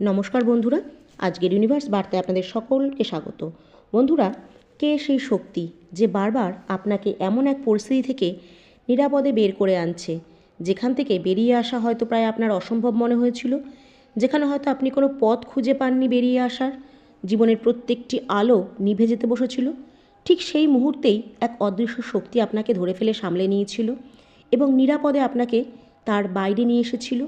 নমস্কার বন্ধুরা, আজকের ইউনিভার্স বার্তায় আপনাদের সকলকে স্বাগত। বন্ধুরা, কে সেই শক্তি যে বারবার আপনাকে এমন এক পরিস্থিতি থেকে নিরাপদে বের করে আনছে, যেখান থেকে বেরিয়ে আসা হয়তো প্রায় আপনার অসম্ভব মনে হয়েছিল, যেখানে হয়তো আপনি কোনো পথ খুঁজে পাননি বেরিয়ে আসার, জীবনের প্রত্যেকটি আলো নিভে যেতে বসেছিল, ঠিক সেই মুহূর্তেই এক অদৃশ্য শক্তি আপনাকে ধরে ফেলে সামলে নিয়েছিল এবং নিরাপদে আপনাকে তার বাইরে নিয়ে এসেছিল।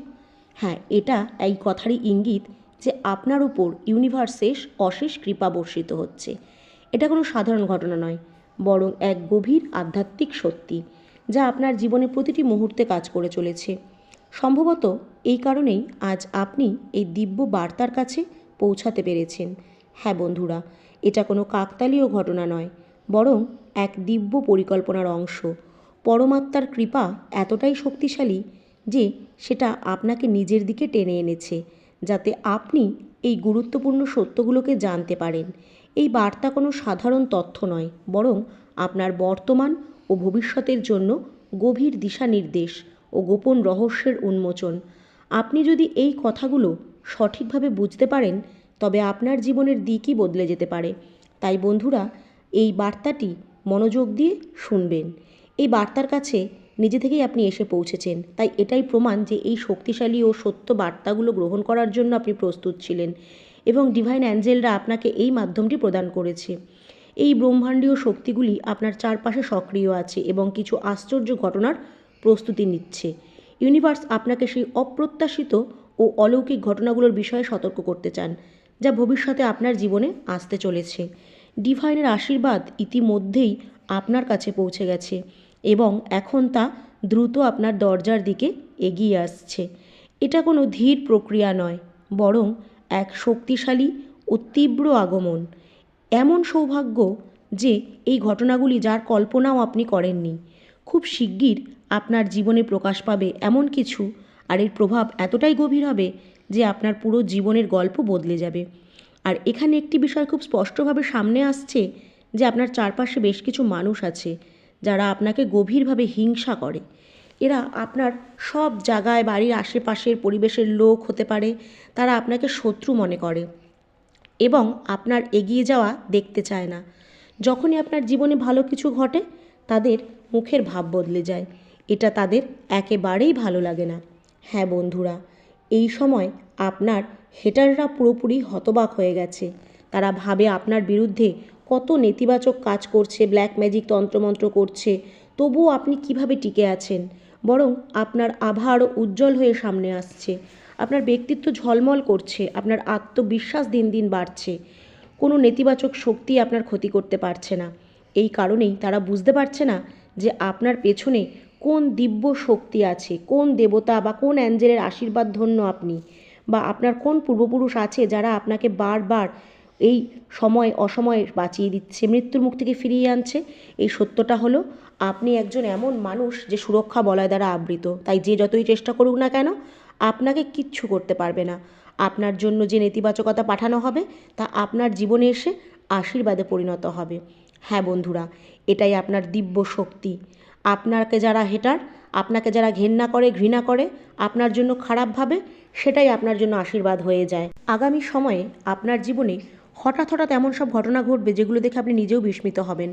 হ্যাঁ এটা এই কথারই ইঙ্গিত যে আপনার উপর ইউনিভার্সে অশেষ কৃপা বর্ষিত হচ্ছে। এটা কোনো সাধারণ ঘটনা নয়, বরং এক গভীর আধ্যাত্মিক সত্যি, যা আপনার জীবনে প্রতিটি মুহূর্তে কাজ করে চলেছে। সম্ভবত এই কারণেই আজ আপনি এই দিব্য বার্তার কাছে পৌঁছাতে পেরেছেন। হ্যাঁ বন্ধুরা, এটা কোনো কাকতালীয় ঘটনা নয়, বরং এক দিব্য পরিকল্পনার অংশ। পরমাত্মার কৃপা এতটাই শক্তিশালী যে সেটা আপনাকে নিজের দিকে টেনে এনেছে। যাতে আপনি এই গুরুত্বপূর্ণ সত্যগুলোকে জানতে পারেন। এই বার্তা কোনো সাধারণ তথ্য নয়, বরং আপনার বর্তমান ও ভবিষ্যতের জন্য গভীর দিশানির্দেশ ও গোপন রহস্যের উন্মোচন। আপনি যদি এই কথাগুলো সঠিকভাবে বুঝতে পারেন, তবে আপনার জীবনের দিকই বদলে যেতে পারে। তাই বন্ধুরা, এই বার্তাটি মনোযোগ দিয়ে শুনবেন। এই বার্তার কাছে নিজে থেকেই আপনি এসে পৌঁছেছেন। তাই এটাই প্রমাণ যে এই শক্তিশালী ও সত্য বার্তাগুলো গ্রহণ করার জন্য আপনি প্রস্তুত ছিলেন এবং ডিভাইন অ্যাঞ্জেলরা আপনাকে এই মাধ্যমটি প্রদান করেছে। এই ব্রহ্মাণ্ডীয় শক্তিগুলি আপনার চারপাশে সক্রিয় আছে এবং কিছু আশ্চর্য ঘটনার প্রস্তুতি নিচ্ছে। ইউনিভার্স আপনাকে সেই অপ্রত্যাশিত ও অলৌকিক ঘটনাগুলোর বিষয়ে সতর্ক করতে চান, যা ভবিষ্যতে আপনার জীবনে আসতে চলেছে। ডিভাইনের আশীর্বাদ ইতিমধ্যেই আপনার কাছে পৌঁছে গেছে। এবং এখন তা দ্রুত আপনার দরজার দিকে এগিয়ে আসছে। এটা কোনো ধীর প্রক্রিয়া নয়, বরং এক শক্তিশালী ও তীব্র আগমন। এমন সৌভাগ্য যে এই ঘটনাগুলি যার কল্পনাও আপনি করেননি। খুব শিগগির আপনার জীবনে প্রকাশ পাবে এমন কিছু, আর এর প্রভাব এতটাই গভীর হবে যে আপনার পুরো জীবনের গল্প বদলে যাবে। আর এখানে একটি বিষয় খুব স্পষ্টভাবে সামনে আসছে যে আপনার চারপাশে বেশ কিছু মানুষ আছে। যারা আপনাকে গভীরভাবে হিংসা করে। এরা আপনার সব জায়গায়, বাড়ির আশেপাশের পরিবেশের লোক হতে পারে, তারা আপনাকে শত্রু মনে করে এবং আপনার এগিয়ে যাওয়া দেখতে চায় না। যখনই আপনার জীবনে ভালো কিছু ঘটে, তাদের মুখের ভাব বদলে যায়। এটা তাদের একেবারেই ভালো লাগে না। হ্যাঁ বন্ধুরা, এই সময় আপনার হেটাররা পুরোপুরি হতবাক হয়ে গেছে। তারা ভাবে আপনার বিরুদ্ধে কত নেতিবাচক কাজ করছে ব্ল্যাক ম্যাজিক তন্ত্রমন্ত্র করছে, তবুও আপনি কীভাবে টিকে আছেন? বরং আপনার আভা আরও উজ্জ্বল হয়ে সামনে আসছে। আপনার ব্যক্তিত্ব ঝলমল করছে, আপনার আত্মবিশ্বাস দিন দিন বাড়ছে। কোনো নেতিবাচক শক্তি আপনার ক্ষতি করতে পারছে না। এই কারণেই তারা বুঝতে পারছে না যে আপনার পেছনে কোন দিব্য শক্তি আছে, কোন দেবতা বা কোন অ্যাঞ্জেলের আশীর্বাদ ধন্য আপনি, বা আপনার কোন পূর্বপুরুষ আছে যারা আপনাকে বারবার এই সময়, অসময়ে বাঁচিয়ে দিচ্ছে, মৃত্যুর মুখ থেকে ফিরিয়ে আনছে। এই সত্যটা হলো, আপনি একজন এমন মানুষ যে সুরক্ষা বলয় দ্বারা আবৃত। তাই যে যতই চেষ্টা করুক না কেন, আপনাকে কিচ্ছু করতে পারবে না। আপনার জন্য যে নেতিবাচকতা পাঠানো হবে, তা আপনার জীবনে এসে আশীর্বাদে পরিণত হবে। হ্যাঁ বন্ধুরা, এটাই আপনার দিব্য শক্তি। আপনাকে যারা হেটার, আপনাকে যারা ঘেন্না করে, ঘৃণা করে, আপনার জন্য খারাপ ভাবে, সেটাই আপনার জন্য আশীর্বাদ হয়ে যায়। আগামী সময়ে আপনার জীবনে হঠাৎ হঠাৎ এমন সব ঘটনা ঘটবে যেগুলো দেখে আপনি নিজেও বিস্মিত হবেন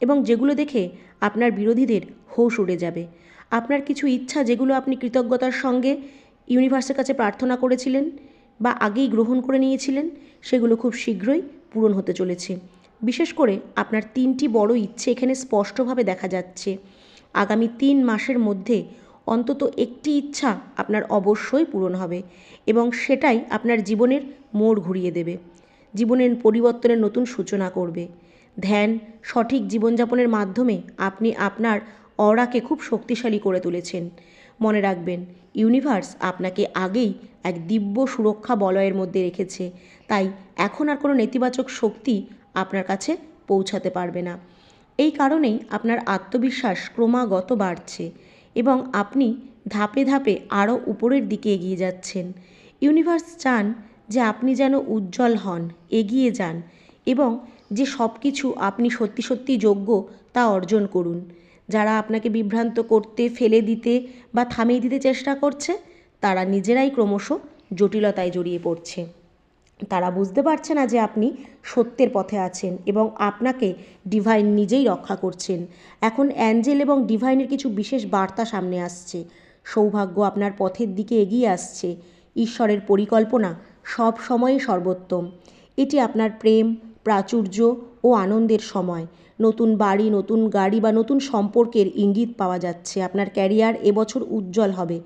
এবং যেগুলো দেখে আপনার বিরোধীদের হোশ উড়ে যাবে। আপনার কিছু ইচ্ছা যেগুলো আপনি কৃতজ্ঞতার সঙ্গে ইউনিভার্সের কাছে প্রার্থনা করেছিলেন বা আগেই গ্রহণ করে নিয়েছিলেন, সেগুলো খুব শীঘ্রই পূরণ হতে চলেছে। বিশেষ করে আপনার তিনটি বড় ইচ্ছে এখানে স্পষ্টভাবে দেখা যাচ্ছে। আগামী তিন মাসের মধ্যে অন্তত একটি ইচ্ছা আপনার অবশ্যই পূরণ হবে এবং সেটাই আপনার জীবনের মোড় ঘুরিয়ে দেবে। জীবনের পরিবর্তনের নতুন সূচনা করবে। ধ্যান, সঠিক জীবনযাপনের মাধ্যমে আপনি আপনার অরাকে খুব শক্তিশালী করে তুলেছেন। মনে রাখবেন, ইউনিভার্স আপনাকে আগেই এক দিব্য সুরক্ষা বলয়ের মধ্যে রেখেছে। তাই এখন আর কোনো নেতিবাচক শক্তি আপনার কাছে পৌঁছাতে পারবে না। এই কারণেই আপনার আত্মবিশ্বাস ক্রমাগত বাড়ছে এবং আপনি ধাপে ধাপে আরও উপরের দিকে এগিয়ে যাচ্ছেন। ইউনিভার্স চান যে আপনি যেন উজ্জ্বল হন, এগিয়ে যান এবং যে সব কিছু আপনি সত্যি সত্যি যোগ্য তা অর্জন করুন। যারা আপনাকে বিভ্রান্ত করতে, ফেলে দিতে বা থামিয়ে দিতে চেষ্টা করছে, তারা নিজেরাই ক্রমশ জটিলতায় জড়িয়ে পড়ছে। তারা বুঝতে পারছে না যে আপনি সত্যের পথে আছেন এবং আপনাকে ডিভাইন নিজেই রক্ষা করছেন। এখন অ্যাঞ্জেল এবং ডিভাইনের কিছু বিশেষ বার্তা সামনে আসছে। সৌভাগ্য আপনার পথের দিকে এগিয়ে আসছে। ঈশ্বরের পরিকল্পনা সব সময়ই সর্বোত্তম। এটি আপনার প্রেম, প্রাচুর্য ও আনন্দের সময়। নতুন বাড়ি, নতুন গাড়ি বা নতুন সম্পর্কের ইঙ্গিত পাওয়া যাচ্ছে। আপনার ক্যারিয়ার এবছর উজ্জ্বল হবে।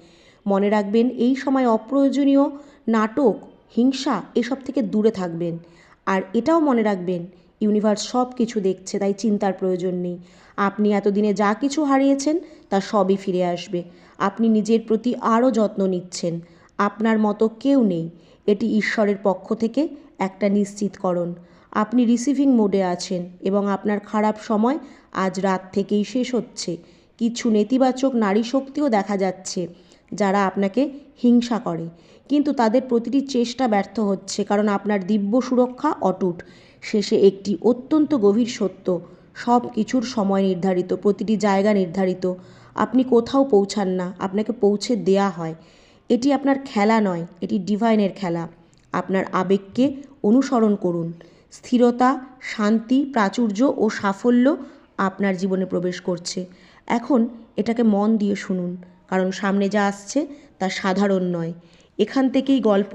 মনে রাখবেন, এই সময় অপ্রয়োজনীয় নাটক, হিংসা এসব থেকে দূরে থাকবেন। আর এটাও মনে রাখবেন, ইউনিভার্স সব কিছু দেখছে, তাই চিন্তার প্রয়োজন নেই। আপনি এতদিনে যা কিছু হারিয়েছেন, তা সবই ফিরে আসবে। আপনি নিজের প্রতি আরও যত্ন নিচ্ছেন। আপনার মতো কেউ নেই। এটি ঈশ্বরের পক্ষ থেকে একটা নিশ্চিতকরণ। আপনি রিসিভিং মোডে আছেন এবং আপনার খারাপ সময় আজ রাত থেকেই শেষ হচ্ছে। কিছু নেতিবাচক নারী শক্তিও দেখা যাচ্ছে, যারা আপনাকে হিংসা করে। কিন্তু তাদের প্রতিটি চেষ্টা ব্যর্থ হচ্ছে কারণ আপনার দিব্য সুরক্ষা অটুট। শেষে একটি অত্যন্ত গভীর সত্য সব কিছুর সময় নির্ধারিত, প্রতিটি জায়গা নির্ধারিত। আপনি কোথাও পৌঁছান না, আপনাকে পৌঁছে দেয়া হয়। এটি আপনার খেলা নয়, এটি ডিভাইনের খেলা। আপনার আবেগকে অনুসরণ করুন। স্থিরতা, শান্তি, প্রাচুর্য ও সাফল্য আপনার জীবনে প্রবেশ করছে। এখন এটাকে মন দিয়ে শুনুন, কারণ সামনে যা আসছে তা সাধারণ নয়। এখান থেকেই গল্প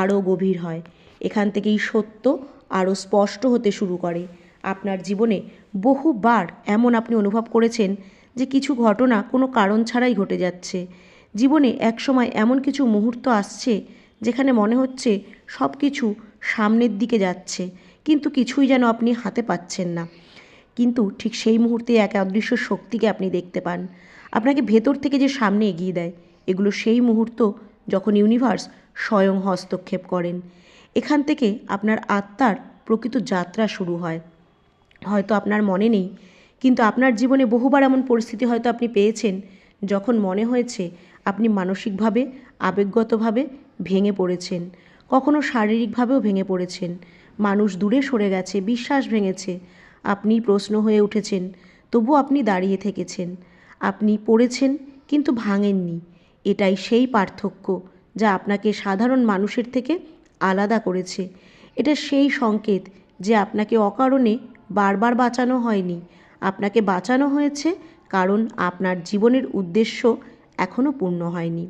আরও গভীর হয়। এখান থেকেই সত্য আরও স্পষ্ট হতে শুরু করে। আপনার জীবনে বহুবার এমন আপনি অনুভব করেছেন যে কিছু ঘটনা কোনো কারণ ছাড়াই ঘটে যাচ্ছে। জীবনে একসময় এমন কিছু মুহূর্ত আসছে যেখানে মনে হচ্ছে সব কিছু সামনের দিকে যাচ্ছে, কিন্তু কিছুই যেন আপনি হাতে পাচ্ছেন না। কিন্তু ঠিক সেই মুহূর্তে এক অদৃশ্য শক্তিকে আপনি দেখতে পান। আপনাকে ভেতর থেকে যে সামনে এগিয়ে দেয়, এগুলো সেই মুহূর্ত যখন ইউনিভার্স স্বয়ং হস্তক্ষেপ করেন। এখান থেকে আপনার আত্মার প্রকৃত যাত্রা শুরু হয়। হয়তো আপনার মনে নেই, কিন্তু আপনার জীবনে বহুবার এমন পরিস্থিতি হয়তো আপনি পেয়েছেন, যখন মনে হয়েছে আপনি মানসিকভাবে, আবেগগতভাবে ভেঙে পড়েছেন। কখনো শারীরিকভাবেও ভেঙে পড়েছেন। মানুষ দূরে সরে গেছে, বিশ্বাস ভেঙেছে। আপনি প্রশ্ন হয়ে উঠেছেন, তবু আপনি দাঁড়িয়ে থেকেছেন। আপনি পড়েছেন, কিন্তু ভাঙেননি। এটাই সেই পার্থক্য যা আপনাকে সাধারণ মানুষের থেকে আলাদা করেছে। এটা সেই সংকেত যে আপনাকে অকারণে বারবার বাঁচানো হয়নি। আপনাকে বাঁচানো হয়েছে কারণ আপনার জীবনের উদ্দেশ্য এখনও পূর্ণ হয়নি।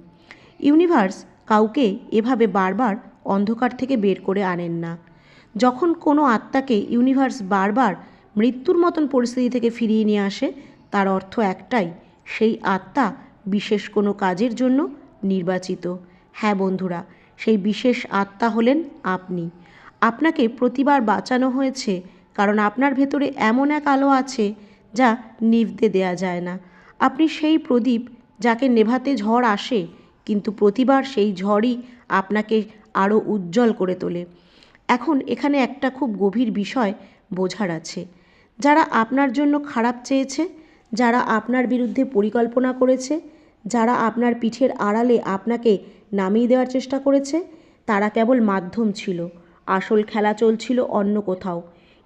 ইউনিভার্স কাউকে এভাবে বারবার অন্ধকার থেকে বের করে আনেন না। যখন কোনো আত্মাকে ইউনিভার্স বারবার মৃত্যুর মতন পরিস্থিতি থেকে ফিরিয়ে নিয়ে আসে, তার অর্থ একটাই, সেই আত্মা বিশেষ কোনো কাজের জন্য নির্বাচিত। হ্যাঁ বন্ধুরা, সেই বিশেষ আত্মা হলেন আপনি। আপনাকে প্রতিবার বাঁচানো হয়েছে কারণ আপনার ভেতরে এমন এক আলো আছে যা নিভতে দেয়া যায় না। আপনি সেই প্রদীপ যাকে নেভাতে ঝড় আসে, কিন্তু প্রতিবার সেই ঝড়ই আপনাকে আরও উজ্জ্বল করে তোলে। এখন এখানে একটা খুব গভীর বিষয় বোঝার আছে। যারা আপনার জন্য খারাপ চেয়েছে, যারা আপনার বিরুদ্ধে পরিকল্পনা করেছে, যারা আপনার পিঠের আড়ালে আপনাকে নামিয়ে দেওয়ার চেষ্টা করেছে, তারা কেবল মাধ্যম ছিল। আসল খেলা চলছিল অন্য কোথাও।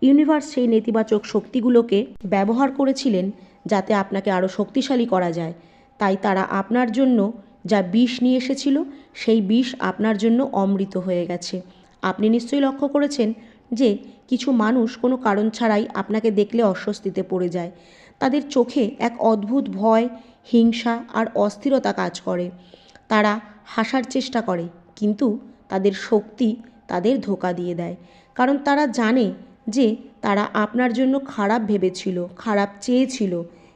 ইউনিভার্স সেই নেতিবাচক শক্তিগুলোকে ব্যবহার করেছিলেন যাতে আপনাকে আরও শক্তিশালী করা যায়। তাই তারা আপনার জন্য যা বিষ নিয়ে এসেছিল, সেই বিষ আপনার জন্য অমৃত হয়ে গেছে। আপনি নিশ্চয়ই লক্ষ্য করেছেন যে কিছু মানুষ কোনো কারণ ছাড়াই আপনাকে দেখলে অস্বস্তিতে পড়ে যায়। তাদের চোখে এক অদ্ভুত ভয়, হিংসা আর অস্থিরতা কাজ করে। তারা হাসার চেষ্টা করে, কিন্তু তাদের শক্তি তাদের ধোকা দিয়ে দেয়। কারণ তারা জানে যে তারা আপনার জন্য খারাপ ভেবেছিল, খারাপ চেয়েছিল,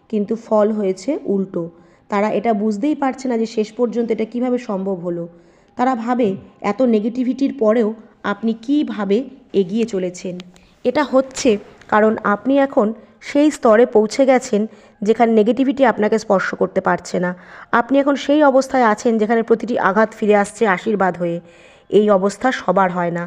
কিন্তু ফল হয়েছে উল্টো। তারা এটা বুঝতেই পারছে না যে শেষ পর্যন্ত এটা কীভাবে সম্ভব হলো। তারা ভাবে এত নেগেটিভিটির পরেও আপনি কীভাবে এগিয়ে চলেছেন। এটা হচ্ছে কারণ আপনি এখন সেই স্তরে পৌঁছে গেছেন যেখানে নেগেটিভিটি আপনাকে স্পর্শ করতে পারছে না। আপনি এখন সেই অবস্থায় আছেন যেখানে প্রতিটি আঘাত ফিরে আসছে আশীর্বাদ হয়ে। এই অবস্থা সবার হয় না।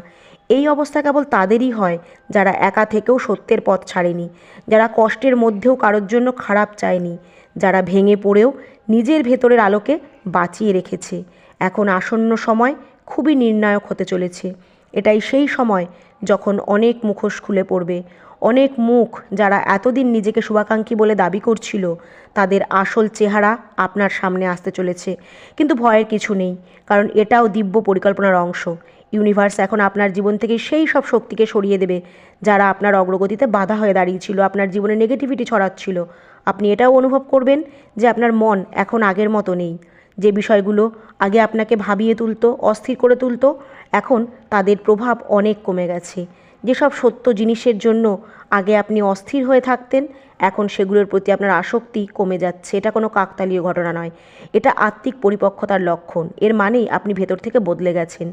এই অবস্থা কেবল তাদেরই হয় যারা একা থেকেও সত্যের পথ ছাড়েনি, যারা কষ্টের মধ্যেও কারোর জন্য খারাপ চায়নি, যারা ভেঙে পড়েও নিজের ভেতরের আলোকে বাঁচিয়ে রেখেছে। এখন আসন্ন সময় খুবই নির্ণায়ক হতে চলেছে। এটাই সেই সময় যখন অনেক মুখোশ খুলে পড়বে। অনেক মুখ যারা এতদিন নিজেকে শুভাকাঙ্ক্ষী বলে দাবি করছিল, তাদের আসল চেহারা আপনার সামনে আসতে চলেছে। কিন্তু ভয়ের কিছু নেই, কারণ এটাও দিব্য পরিকল্পনার অংশ। ইউনিভার্স এখন আপনার জীবন থেকে সেই সব শক্তিকে সরিয়ে দেবে, যারা আপনার অগ্রগতিতে বাধা হয়ে দাঁড়িয়েছিল, আপনার জীবনে নেগেটিভিটি ছড়াচ্ছিল। আপনি এটাও অনুভব করবেন যে আপনার মন এখন আগের মতো নেই। যে বিষয়গুলো আগে আপনাকে ভাবিয়ে তুলতো, অস্থির করে তুলতো, এখন তাদের প্রভাব অনেক কমে গেছে। যেসব সত্য জিনিসের জন্য আগে আপনি অস্থির হয়ে থাকতেন এখন সেগুলোর প্রতি আপনার আসক্তি কমে যাচ্ছে। এটা কোনো কাকতালীয় ঘটনা নয়। এটা আত্মিক পরিপক্কতার লক্ষণ। এর মানেই আপনি ভেতর থেকে বদলে গেছেন।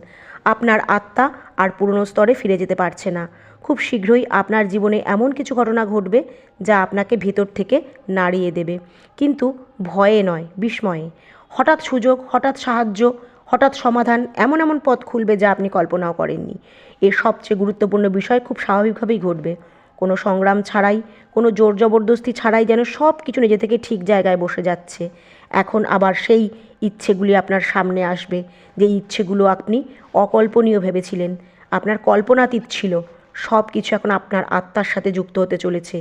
আপনার আত্মা আর পুরনো স্তরে ফিরে যেতে পারছে না। খুব শীঘ্রই আপনার জীবনে এমন কিছু ঘটনা ঘটবে যা আপনাকে ভেতর থেকে নাড়িয়ে দেবে। কিন্তু ভয়ে নয়, বিস্ময়ে। হঠাৎ সুযোগ, হঠাৎ সাহায্য, হঠাৎ সমাধান এমন এমন পথ খুলবে যা আপনি কল্পনাও করেননি। এর সবচেয়ে গুরুত্বপূর্ণ বিষয় খুব স্বাভাবিকভাবেই ঘটবে। কোনো সংগ্রাম ছাড়াই, কোনো জোর জবরদস্তি ছাড়াই যেন সব কিছু নিজে থেকে ঠিক জায়গায় বসে যাচ্ছে। এখন আবার সেই ইচ্ছেগুলি আপনার সামনে আসবে, যে ইচ্ছেগুলো আপনি অকল্পনীয় ভেবেছিলেন। আপনার কল্পনাতীত ছিল, সব কিছু এখন আপনার আত্মার সাথে যুক্ত হতে চলেছে।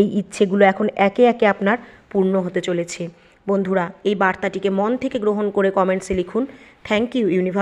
এই ইচ্ছেগুলো এখন একে একে আপনার পূর্ণ হতে চলেছে। বন্ধুরা, এই বার্তাটিকে মন থেকে গ্রহণ করে কমেন্টসে লিখুন। Thank you, universe.